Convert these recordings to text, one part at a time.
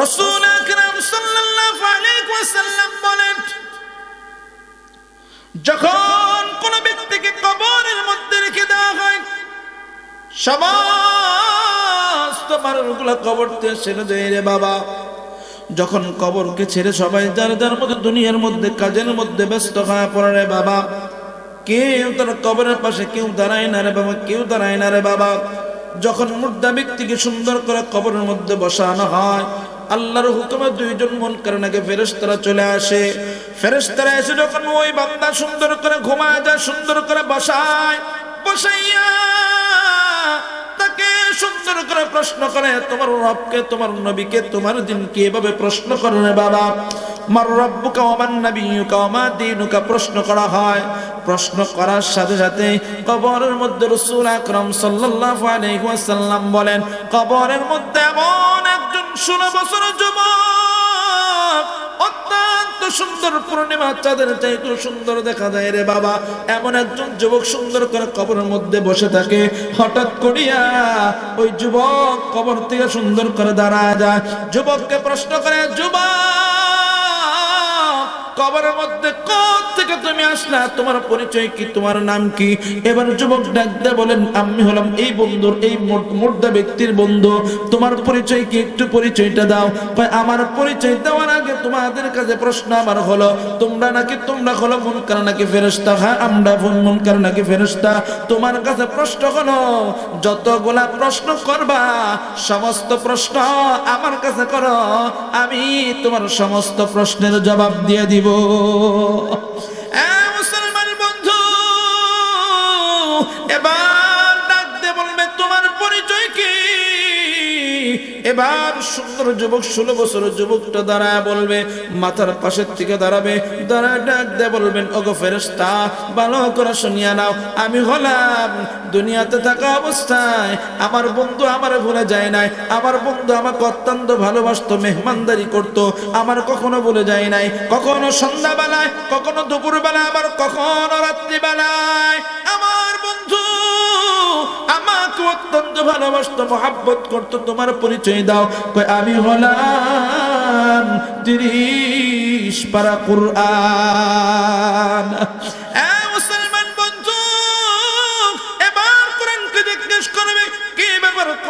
রসুল আকরাম সাল্লাল্লাহু আলাইহি ওয়াসাল্লাম বলেন, যখন কোন ব্যক্তিকে কবরের মধ্যে রেখে দেওয়া হয়, সমস্ত মানুষগুলো কবর ছেড়ে দেয় রে বাবা। যখন কবরকে ছেড়ে সবাই যার যার মধ্যে দুনিয়ার মধ্যে, কাজের মধ্যে ব্যস্ত হয়ে পড়ে রে বাবা। কেউ তার কবরের পাশে কেউ দাঁড়ায় না রে বাবা, কেউ দাঁড়ায় না রে বাবা। যখন মুর্দা ব্যক্তিকে সুন্দর করে কবরের মধ্যে বসানো হয় আল্লাহর হুকুমে দুইজন মন কারণে ফেরেশতারা চলে আসে। ফেরেশতারা এসে যখন ওই বান্দা সুন্দর করে ঘুমায় যায়, সুন্দর করে বসায়, বসাইয়া করে প্রশ্ন করে করে করা হয়। প্রশ্ন করার সাথে সাথে কবরের মধ্যে রাসূল আকরাম ওয়াসাল্লাম বলেন, কবরের মধ্যে এমন একজন 16 বছরের যুবক অত্যন্ত সুন্দর পূর্ণিমা চাঁদের চাইতে সুন্দর দেখা যায় রে বাবা। এমন একজন যুবক সুন্দর করে কবরের মধ্যে বসে থাকে। হঠাৎ করিয়া ওই যুবক কবর থেকে সুন্দর করে দাঁড়ায় যায়। যুবককে প্রশ্ন করে, যুবক, কবরের মধ্যে কোথ থেকে আসলা তোমার পরিচয় কি, তোমার নাম কি? এবার যুবক ডাক বলেন, আমি হলাম এই বন্ধুর, এই মুর্দা ব্যক্তির বন্ধু। তোমার পরিচয় কি, একটু পরিচয়টা দাও। আমার পরিচয় দেওয়ার আগে তোমাদের কাছে প্রশ্ন আমার হলো, তোমরা নাকি, তোমরা হলো মুনকার নাকি ফেরেশতা? হ্যাঁ আমরা মুনকার নাকি ফেরেশতা? তোমার কাছে প্রশ্ন হলো, যতগুলা প্রশ্ন করবা, সমস্ত প্রশ্ন আমার কাছে করো, আমি তোমার সমস্ত প্রশ্নের জবাব দিয়ে দিব। এবার সুন্দর যুবক, ষোলো বছরের যুবকটা দাঁড়ায় বলবে, মাথার পাশের থেকে দাঁড়াবে, দাঁড়ায় ডাক দিয়ে বলবেন, ওগো ফেরেস্তা ভালো করে শুনিয়া নাও, আমি হলাম দুনিয়াতে থাকা অবস্থায়, আমার বন্ধু আমার ভুলে যায় নাই, আমার বন্ধু আমাকে অত্যন্ত ভালোবাসতো, মেহমানদারি করত, আমার কখনো ভুলে যায় নাই, কখনো সন্ধ্যাবেলায়, কখনো দুপুরবেলা আবার কখনো রাত্রিবেলায়, আমার বন্ধু অত্যন্ত ভালোবাসতো মহাব্বত করতো তোমার পরিচয় দাও। আমি হলাম তিরিশ পারা কুরআন।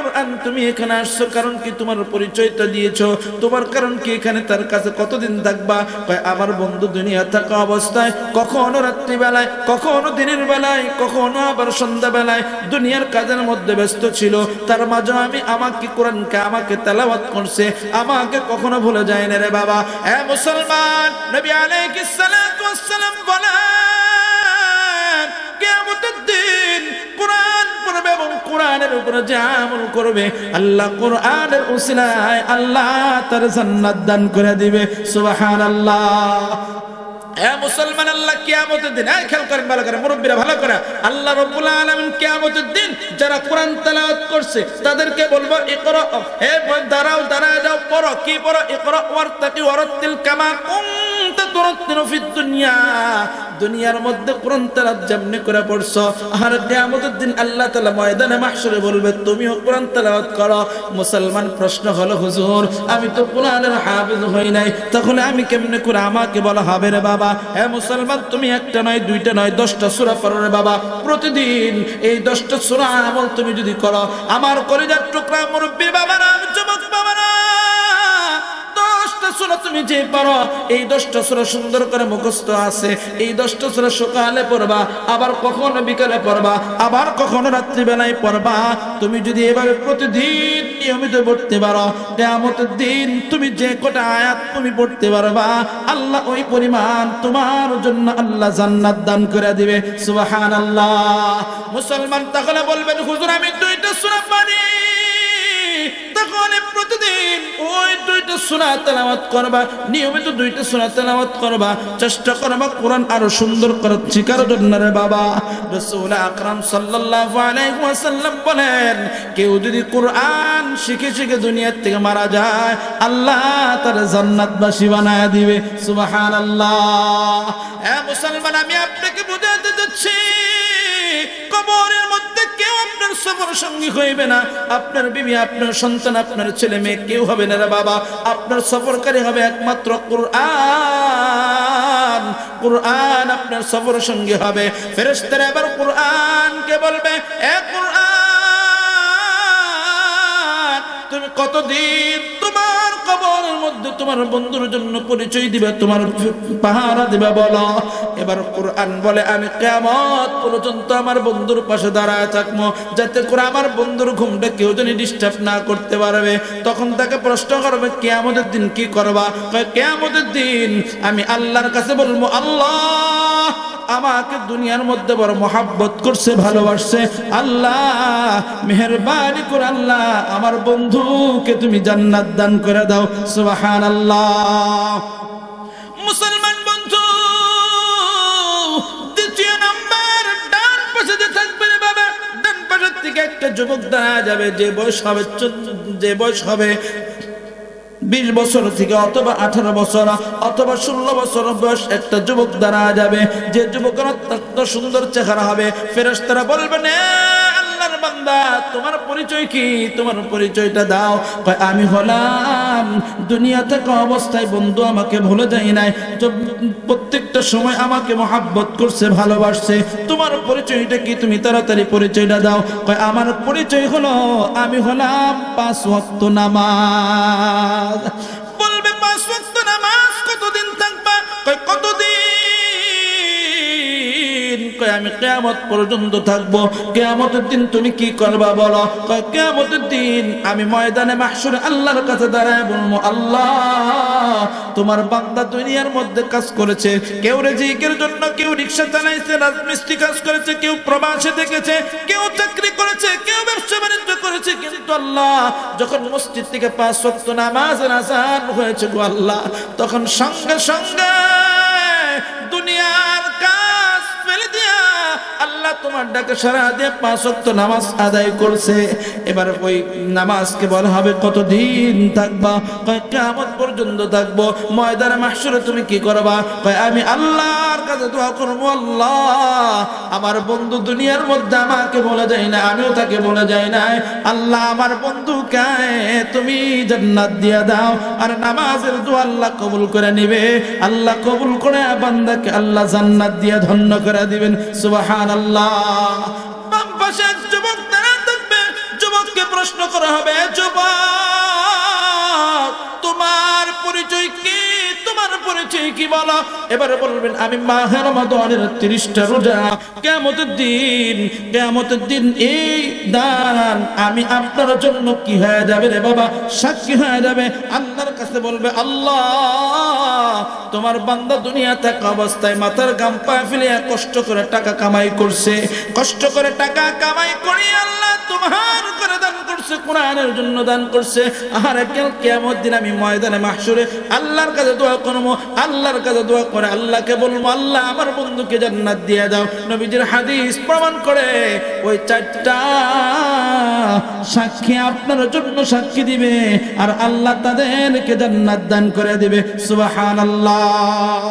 কোরআন তুমি এখানে আসছো, কারণ কি তোমার পরিচয়টা দিয়েছ? তোমার কারণ কি এখানে তার কাছে কতদিন থাকবা? কয়, আমার বন্ধু দুনিয়া থাকা অবস্থায়, কখনো রাত্রিবেলায়, কখনো দিনের বেলায়, কখনো আবার সন্ধ্যাবেলায় দুনিয়ার কাজের মধ্যে ব্যস্ত ছিল। তার মাঝে আমি আমাকে কোরআনকে, আমাকে তেলাওয়াত করছে, আমাকে কখনো ভুলে যায় না রে বাবা। এ মুসলমান, নবী আলাইহিস সালাতু ওয়াস সালাম বলেন কোরআনের উপরে যে আমল করবে, আল্লাহ কোরআনের উসিলায় আল্লাহ তার জান্নাত দান করে দিবে। সুবহানাল্লাহ। আল্লাহ আল্লাহ যারা কোরআন করছে, তাদেরকে বলব দাঁড়াও, দাঁড়ায় যাও, পড়ো, কি পড়ো? কামা মধ্যে যেমনি করে আল্লাহ ময়দানে বলবে মুসলমান প্রশ্ন হলো, হুজুর, আমি তো কোরআনের হাফেজ হই নাই তখন আমি কেমনে করে আমাকে বলা হবে রে বাবা? হ্যাঁ মুসলমান, তুমি একটা নয়, দুইটা নয়, দশটা সূরা পড়ো রে বাবা। প্রতিদিন এই দশটা সূরা আমল তুমি যদি করো, আমার কলিজার টুকরা মুরব্বী বাবারা সূরা তুমি যে পারো, এই দশটা সূরা সুন্দর করে মুখস্থ আছে। এই দশটা সূরা সকালে পড়বা, আবার কখনো বিকালে পড়বা, আবার কখনো রাত্রিবেলায় পড়বা। তুমি যদি এভাবে প্রতিদিন নিয়মিত পড়তে পারো, কিয়ামতের দিন তুমি যে কটা আয়াত তুমি পড়তে পারবা, আল্লাহ ওই পরিমাণ তোমার জন্য আল্লাহ জান্নাত দান করে দিবে। মুসলমান তাহলে বলবেন, হুজুর, আমি দুইটা পারি তাহলে প্রতিদিন ওই দুইটা সূরা তেলাওয়াত করবা, নিয়মিত দুইটা সূরা তেলাওয়াত করবা, চেষ্টা করবা কোরআন আরও সুন্দর করে শিকার জন্য রে বাবা। রাসূল আকরাম সাল্লাল্লাহু আলাইহি ওয়াসাল্লাম বলেন, কেউ যদি কোরআন শিখে শিখে দুনিয়ার থেকে মারা যায়, আল্লাহ তার জান্নাতবাসী বানায় দিবে। সুবহানাল্লাহ। হ্যাঁ মুসলমান, আমি আপনাকে বুঝাতে যাচ্ছি কবরের মধ্যে আপনার সফর সঙ্গী হইবে না। আপনার বিবি, আপনার সন্তান, আপনার ছেলে মেয়ে কেউ হবে না রে বাবা। আপনার সফরকারী হবে একমাত্র কোরআন। কোরআন আপনার সফর সঙ্গী হবে। ফেরেশতারা এবার কোরআনকে বলবে, এ কোরআন, তুমি কতদিন কবরের মধ্যে তোমার বন্ধুর জন্য পরিচয় দিবে, তোমার পাহারা দিবে, বলো। এবার কোরআন বলে, আমি কেমত পর্যন্ত আমার বন্ধুর পাশে দাঁড়ায় থাকব, যাতে করে আমার বন্ধুর ঘুমটা কেউ যেন ডিস্টার্ব না করতে পারবে। তখন তাকে প্রশ্ন করবে, কেয়ামতের দিন কি করবা? কয়, কেয়ামতের দিন আমি আল্লাহর কাছে বলব, আল্লাহ আমাকে দুনিয়ার মধ্যে বড় মহাব্বত করছে, ভালোবাসছে। আল্লাহ, মেহরবানি করে আল্লাহ, আমার বন্ধুকে তুমি জান্নাত দান করে দাও। সুবাহান আল্লাহ মুসলমান বন্ধু, দ্বিতীয় নাম্বার, ডান পাশে যে থাকবে বাবা, ডান পাশের থেকে একটা যুবক দাঁড়া যাবে, যে বয়স হবে যে বয়স হবে বিশ বছর থেকে অথবা আঠারো বছর অথবা ষোল বছর বয়স একটা যুবক দাঁড়া যাবে। যে যুবকের অত্যন্ত সুন্দর চেহারা হবে ফেরস্তারা বলবেন "এ আল্লাহর বান্দা, তোমার পরিচয় কি? তোমার পরিচয়টা দাও। আমি হলাম। দুনিয়া থেকে অবস্থায় বন্ধু আমাকে ভুলে যায় নাই। প্রত্যেকটা সময় আমাকে মহাব্বত করছে, ভালোবাসছে। তোমার পরিচয়টা কি? তুমি তাড়াতাড়ি পরিচয়টা দাও। কয়, আমার পরিচয় হলো, আমি হলাম পাঁচ ওয়াক্ত নামাজ। বলবে, পাঁচ ওয়াক্ত নামাজ কতদিন থাকবা? কয়, কতদিন? কয়, আমি কেয়ামত পর্যন্ত থাকব। কেয়ামতের দিন তুমি কি করবা বলো? কয়, কেয়ামতের দিন আমি ময়দানে মাহসুরে আল্লাহর কাছে দাঁড়ায় বলব, আল্লাহ, তোমার বান্দা দুনিয়ার মধ্যে কাজ করেছে। কেউ রেজিকের জন্য, কেউ রিক্সা চালাইছে, রাজমিস্ত্রি কাজ করেছে, কেউ প্রবাসে দেখেছে, কেউ চাকরি করেছে, কেউ ব্যবসা বাণিজ্য করেছে। কিন্তু আল্লাহ, যখন মসজিদ থেকে পাঁচ ওয়াক্ত নামাজের আজান হয়েছে গো আল্লাহ, তখন সঙ্গে সঙ্গে তোমার ডাকে সারা দিয়ে পাঁচ অক্ত নামাজ আদায় করছে। এবার ওই নামাজকে বলা হবে কতদিন থাকবা? কয় কেমন পর্যন্ত থাকব। ময়দানে মাসুরে তুমি কি করবা? কয়, আমি আল্লাহর কাছে দোয়া করব, আল্লাহ। আমার বন্ধু দুনিয়ার মধ্যে আমাকে বলে যায় না, আমিও তাকে বলে যাই নাই আল্লাহ, আমার বন্ধু কায় তুমি জান্নাত দিয়া দাও, আর নামাজের দোয়া আল্লাহ কবুল করে নিবে। আল্লাহ কবুল করে বান্দাকে আল্লাহ জান্নাত দিয়া ধন্য করে দিবেন। পাশে এক যুবক দাঁড়া থাকবে। যুবককে প্রশ্ন করা হবে, যুবক কি বলো। এবারে বলবেন, আমি মাহের রমাদানের তিরিশটা রোজা। কেমতের দিন কেমতের দিন এই দান। আমি আপনার জন্য কি হয়ে যাবে রে বাবা? সাক্ষী হয়ে যাবে। আল্লাহর কাছে বলবে, আল্লাহ, তোমার বান্দা দুনিয়া থাকা অবস্থায় মাথার গাম পায়ে ফেলে কষ্ট করে টাকা কামাই করছে। কষ্ট করে টাকা কামাই করি আল্লাহ তোমার করছে কোরআনের জন্য দান করছে। আর কেন কেমন দিন আমি ময়দানে মাহসুরে আল্লাহর কাছে দোয়া করব, আল্লাহর কাছে দোয়া করে আল্লাহকে বলব, আল্লাহ আমার বন্ধুকে জান্নাত দিয়ে দাও। নবীজির হাদিস প্রমাণ করে ওই চারটা সাক্ষী আপনার জন্য সাক্ষী দিবে, আর আল্লাহ তাদেরকে জান্নাত দান করে দিবে। সুবহানাল্লাহ।